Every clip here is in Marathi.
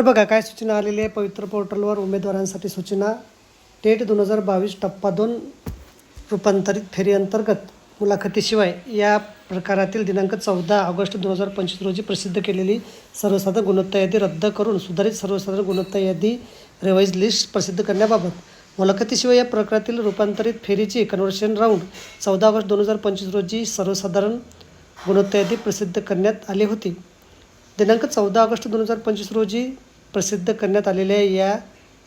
तर बघा काय सूचना आलेली आहे? पवित्र पोर्टलवर उमेदवारांसाठी सूचना. टेट दोन हजार बावीस टप्पा दोन रूपांतरित फेरीअंतर्गत मुलाखतीशिवाय या प्रकारातील दिनांक चौदा ऑगस्ट दोन हजार पंचवीस रोजी प्रसिद्ध केलेली सर्वसाधारण गुणवत्ता यादी रद्द करून सुधारित सर्वसाधारण गुणवत्ता यादी रिवाईज लिस्ट प्रसिद्ध करण्याबाबत मुलाखतीशिवाय या प्रकारातील रूपांतरित फेरीची कन्व्हर्शन राऊंड चौदा ऑगस्ट दोन हजार पंचवीस रोजी सर्वसाधारण गुणवत्ता यादी प्रसिद्ध करण्यात आली होती. दिनांक चौदा ऑगस्ट दोन हजार पंचवीस रोजी प्रसिद्ध करण्यात आलेल्या या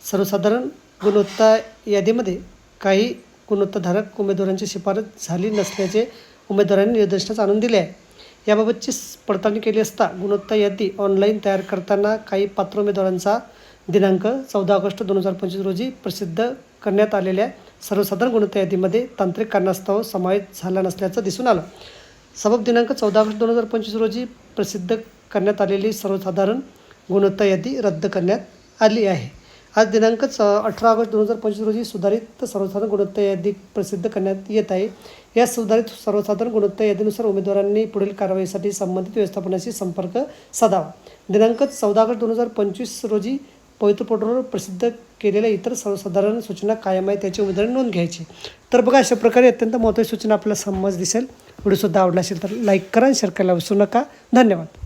सर्वसाधारण गुणवत्ता यादीमध्ये काही गुणवत्ताधारक उमेदवारांची शिफारस झाली नसल्याचे उमेदवारांनी निदर्शनास आणून दिले आहे. याबाबतची पडताळणी केली असता गुणवत्ता यादी ऑनलाईन तयार करताना काही पात्र उमेदवारांचा दिनांक चौदा ऑगस्ट दोन हजार पंचवीस रोजी प्रसिद्ध करण्यात आलेल्या सर्वसाधारण गुणवत्ता यादीमध्ये तांत्रिक कारणास्तव समावेश झाला नसल्याचं दिसून आलं. सबब दिनांक चौदा ऑगस्ट दोन हजार पंचवीस रोजी प्रसिद्ध करण्यात आलेली सर्वसाधारण गुणवत्ता यादी रद्द करण्यात आली आहे. आज दिनांक च अठरा ऑगस्ट दोन हजार पंचवीस रोजी सुधारित सर्वसाधारण गुणवत्ता यादी प्रसिद्ध करण्यात येत आहे. या सुधारित सर्वसाधारण गुणवत्ता यादीनुसार उमेदवारांनी पुढील कारवाईसाठी संबंधित व्यवस्थापनाशी संपर्क साधावा. दिनांक चौदा ऑगस्ट दोन हजार पंचवीस रोजी पवित्र पोर्टलवर प्रसिद्ध केलेल्या इतर सर्वसाधारण सूचना कायम आहे त्याची उमेदवारांनी नोंद घ्यायची. तर बघा अशा प्रकारे अत्यंत महत्त्वाची सूचना आपल्याला समज दिसेल. व्हिडिओसुद्धा आवडला असेल तर लाईक करा शेअर करायला विसरू नका. धन्यवाद.